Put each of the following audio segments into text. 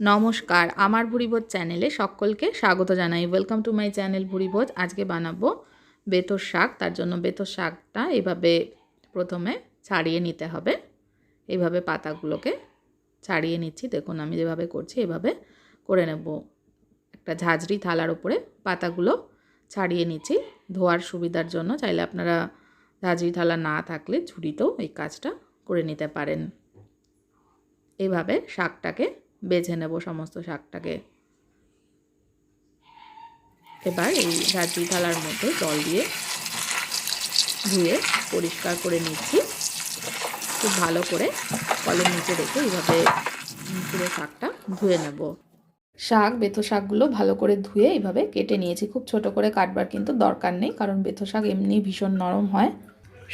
নমস্কার, আমার ভুরিভোজ চ্যানেলে সকলকে স্বাগত জানাই। ওয়েলকাম টু মাই চ্যানেল ভুরিভোজ। আজকে বানাবো বেতর শাক, তার জন্য বেতর শাকটা এভাবে প্রথমে ছাড়িয়ে নিতে হবে। এইভাবে পাতাগুলোকে ছাড়িয়ে নিচ্ছি। দেখুন, আমি যেভাবে করছি, এভাবে করে নেব। একটা ঝাঁঝরি থালার উপরে পাতাগুলো ছাড়িয়ে নিচ্ছি। ধোয়ার সুবিধার জন্য চাইলে আপনারা ঝাঁঝরি থালা না থাকলে ঝুড়িতেও এই কাজটা করে নিতে পারেন। এভাবে শাকটাকে বেছে নেব সমস্ত শাকটাকে। এবার এই ঝাঁঝরি থালার মধ্যে জল দিয়ে ধুয়ে পরিষ্কার করে নিচ্ছি। খুব ভালো করে কলের নিচে রেখে এইভাবে পুরো শাকটা ধুয়ে নেব। শাক, বেথো শাকগুলো ভালো করে ধুয়ে এইভাবে কেটে নিয়েছি। খুব ছোট করে কাটবার কিন্তু দরকার নেই, কারণ বেথো শাক এমনি ভীষণ নরম হয়।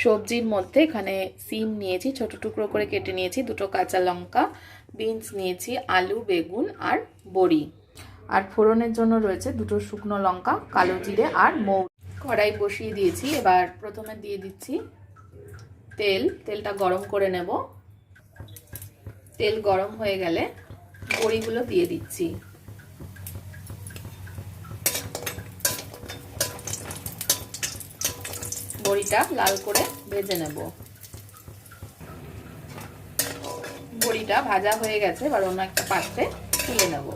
সবজির মধ্যে এখানে সিম নিয়েছি, ছোট টুকরো করে কেটে নিয়েছি, দুটো কাঁচা লঙ্কা বিনস নিয়েছি আলু বেগুন আর বড়ি। আর ফোড়নের জন্য রয়েছে দুটো শুকনো লঙ্কা কালো জিরে আর মৌ কড়াই বসিয়ে দিয়েছি। এবার প্রথমে দিয়ে দিচ্ছি তেল। তেলটা গরম করে নেব। তেল গরম হয়ে গেলে বড়িগুলো দিয়ে দিচ্ছি। বড়িটা লাল করে ভেজে নেব। বড়িটা ভাজা হয়ে গেছে, এবার অন্য একটা পাত্রে তুলে নেব।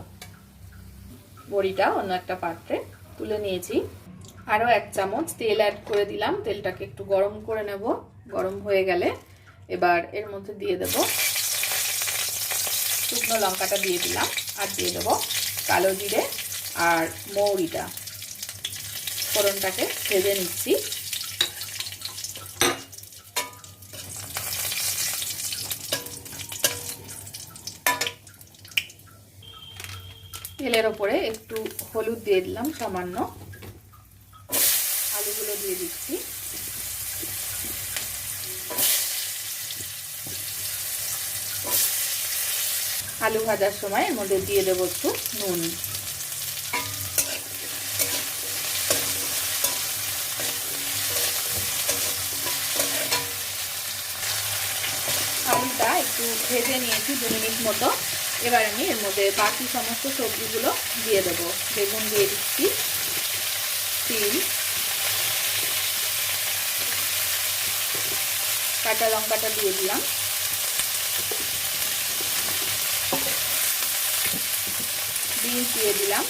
বড়িটা অন্য একটা পাত্রে তুলে নিয়েছি। আরও এক চামচ তেল অ্যাড করে দিলাম, তেলটাকে একটু গরম করে নেব। গরম হয়ে গেলে এবার এর মধ্যে দিয়ে দেব শুকনো লঙ্কাটা দিয়ে দিলাম আর দিয়ে দেবো কালো জিরে আর মৌরিটা। ফোড়নটাকে ভেজে নিচ্ছি। তেলের ওপরে একটু হলুদ দিয়ে দিলাম, সামান্য। আলুগুলো দিয়ে দিচ্ছি। আলু ভাজার সময় এর মধ্যে দিয়ে দেবো একটু নুন। আলুটা একটু ভেজে নিয়েছি দু মিনিট মতো। এবার আমি এর মধ্যে বাকি সমস্ত সবজিগুলো দিয়ে দেব। বেগুন দিয়ে দিচ্ছি, তিল, কাঁচা লঙ্কাটা দিয়ে দিলাম। বিনস দিয়ে দিলাম।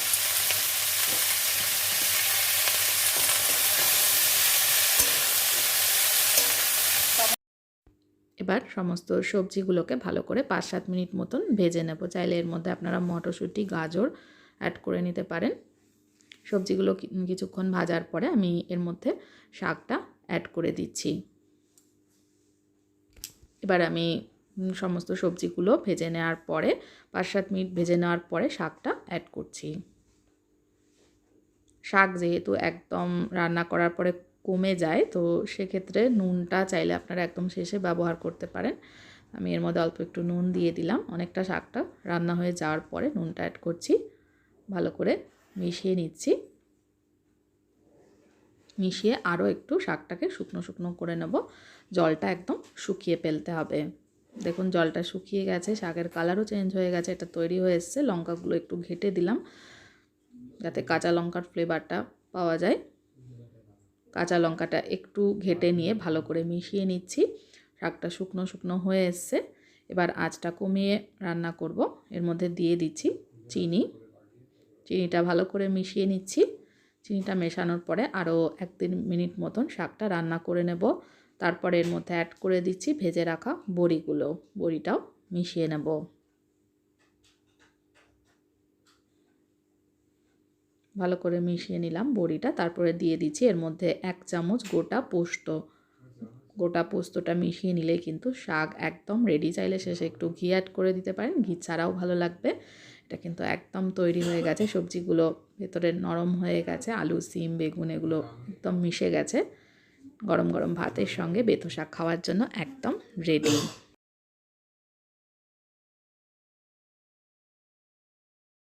এবার সমস্ত সবজিগুলোকে ভালো করে পাঁচ সাত মিনিট মতন ভেজে নেব। চাইলে এর মধ্যে আপনারা মটরশুঁটি, গাজর অ্যাড করে নিতে পারেন। সবজিগুলো কিছুক্ষণ ভাজার পরে আমি এর মধ্যে শাকটা অ্যাড করে দিচ্ছি। এবার আমি সমস্ত সবজিগুলো ভেজে নেওয়ার পরে পাঁচ সাত মিনিট ভেজে নেওয়ার পরে শাকটা অ্যাড করছি। শাক যেহেতু একদম রান্না করার পরে কমে যায়, তো সেক্ষেত্রে নুনটা চাইলে আপনারা একদম শেষে ব্যবহার করতে পারেন। আমি এর মধ্যে অল্প একটু নুন দিয়ে দিলাম, অনেকটা শাকটা রান্না হয়ে যাওয়ার পরে নুনটা অ্যাড করছি। ভালো করে মিশিয়ে নিচ্ছি। মিশিয়ে আরও একটু শাকটাকে শুকনো শুকনো করে নেব। জলটা একদম শুকিয়ে ফেলতে হবে। দেখুন, জলটা শুকিয়ে গেছে, শাকের কালারও চেঞ্জ হয়ে গেছে, এটা তৈরি হয়ে এসছে। লঙ্কাগুলো একটু ঘেটে দিলাম, যাতে কাঁচা লঙ্কার ফ্লেভারটা পাওয়া যায়। কাঁচা লঙ্কাটা একটু ঘেটে নিয়ে ভালো করে মিশিয়ে নিচ্ছি। শাকটা শুকনো শুকনো হয়ে এসছে। এবার আঁচটা কমিয়ে রান্না করব। এর মধ্যে দিয়ে দিচ্ছি চিনি। চিনিটা ভালো করে মিশিয়ে নিচ্ছি। চিনিটা মেশানোর পরে আরও এক তিন মিনিট মতন শাকটা রান্না করে নেব। তারপরে এর মধ্যে অ্যাড করে দিচ্ছি ভেজে রাখা বড়িগুলো। বড়িটাও মিশিয়ে নেব। ভালো করে মিশিয়ে নিলাম বড়িটা। তারপরে দিয়ে দিচ্ছি এর মধ্যে এক চামচ গোটা পোস্ত। গোটা পোস্তটা মিশিয়ে নিলে কিন্তু শাক একদম রেডি চাইলে শেষে একটু ঘি অ্যাড করে দিতে পারেন। ঘি ছাড়াও ভালো লাগবে। এটা কিন্তু একদম তৈরি হয়ে গেছে। সবজিগুলো ভেতরে নরম হয়ে গেছে। আলু, সিম, বেগুন এগুলো একদম মিশে গেছে। গরম গরম ভাতের সঙ্গে বেথো শাক খাওয়ার জন্য একদম রেডি